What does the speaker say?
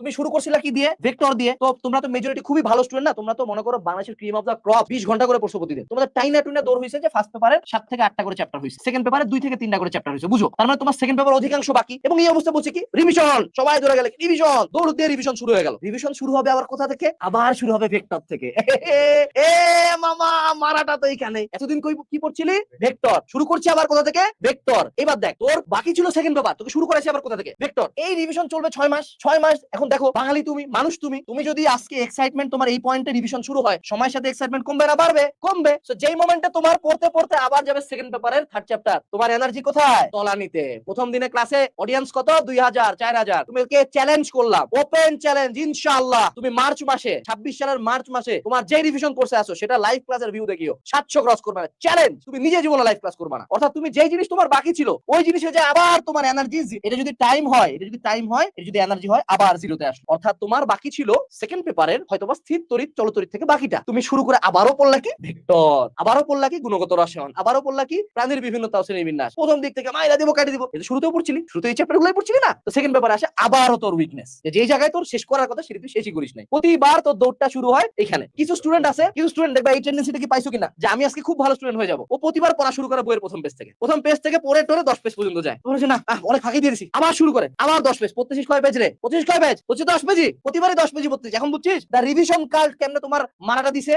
তুমি শুরু করছিলে কি দিয়ে? ভেক্টর দিয়ে। তো তোমরা তো মেজরিটি খুবই ভালো স্টুডেন্ট না? তোমরা তো মনে করো বাংলাদেশের ক্রিম অফ দ্য ক্রপ বিশ ঘণ্টা করে পড়ছো প্রতিদিন। তোমাদের টাইনা টুইনা দৌড় হয়েছে যে ফার্স্ট পেপারে সাত থেকে আটটা করে চ্যাপ্টার হয়েছে। সেকেন্ড পেপারে দুই থেকে তিনটা করে চ্যাপ্টার হয়েছে, বুঝো? তার মানে তোমার সেকেন্ড পেপার অধিকাংশ বাকি। এবং এই অবস্থা বলছে কি? রিভিশন সবাই ধরে গেলে রিভিশন দৌড় দিয়ে রিভিশন শুরু হয়ে গেল। রিভিশন শুরু হবে আবার কোথা থেকে? আবার শুরু হবে ভেক্টর থেকে। এ মামা, মারাটা তো এইখানে এতদিন কই কি পড়ছিলি? ভেক্টর শুরু করছি আবার কোথা থেকে? ভেক্টর এবার দেখ, তোর বাকি ছিল সেকেন্ড পেপার তোকে শুরু করেছি আবার কোথা থেকে? ভেক্টর এই রিভিশন চলবে ছয় মাস। ছয় মাস, এখন দেখো, বাঙালি তুমি, মানুষ তুমি তুমি যদি আজকে এক্সাইটমেন্ট তোমার এই পয়েন্টে রিভিশন শুরু হয়, সময়ের সাথে এক্সাইটমেন্ট কমবে না, বাড়বে, কমবে। তো যেই মোমেন্টে তোমার পড়তে পড়তে আবার যাবে সেকেন্ড পেপারের থার্ড চ্যাপ্টার তোমার এনার্জি কোথায়? তলানিতে প্রথম দিনে ক্লাসে অডিয়েন্স কত? দুই হাজার, চার হাজার। তুমি চ্যালেঞ্জ করলাম। ওপেন চ্যালেঞ্জ ইনশাআল্লাহ। তুমি মার্চ মাসে, ছাব্বিশ সালের মার্চ মাসে তোমার যে রিভিশন কোর্সে আসো, সেটা লাইভ ক্লাসের ভিউ দেখিও। সাতশো ক্রস করবে না। চ্যালেঞ্জ তুমি নিজে জীবনে লাইভ ক্লাস করবে না। অর্থাৎ তুমি যেই জিনিস তোমার বাকি ছিল, ওই জিনিসে যে আবার তোমার এনার্জি এটা যদি টাইম হয়, এটা যদি টাইম হয়, এটা যদি এনার্জি হয়, আবার জিরোতে আসো অর্থাৎ তোমার বাকি ছিল সেকেন্ড পেপারের হয়তো বা স্থির তরিত চলতরিত থেকে বাকিটা। তুমি শুরু করে আবারও পড়লা কি? ভেক্টর। আবারও পড়লা কি? গুণগত রসায়ন। আবারও পড়লা কি? প্রাণীর বিভিন্নতা শ্রেণি বিন্যাস। প্রথম দিক থেকে মাইরা দিব, কাটি দিব। এটা শুরুতেও পড়ছিলি শুরুতে এই চ্যাপ্টার গুলোই পড়ছিলি না? তো সেকেন্ড পেপার আসে আবারও তোর উইকনেস যে জায়গায় তোর শেষ করার কথা সেটা তুই শেষই করিস নাই। প্রতিবার তোর দৌড়টা শুরু হয় এখানে। কিছু স্টুডেন্ট আছে, কিছু স্টুডেন্ট দেখবে এই টেন্ডেন্সিটা কি পাইছো কিনা? যে আমি আজকে খুব ভালো স্টুডেন্ট হয়ে যাব। ও প্রতিবার পড়া শুরু করে বইয়ের প্রথম পেজ থেকে। প্রথম পেজ থেকে পড়ে টরে দশ পেজ পর্যন্ত যায়। না অনেক ফাঁকি দিয়ে দিছি। আবার শুরু করে। আবার দশ পেজ পঁচিশ কয় পেজ রে? পঁচিশ কয় পেজ পঁচিশ দশ পেজি প্রতিবারই দশ পেজি পড়তেছি এখন বুঝছিস? দা রিভিশন কার্ড কেমনে তোমার মারাটা দিছে?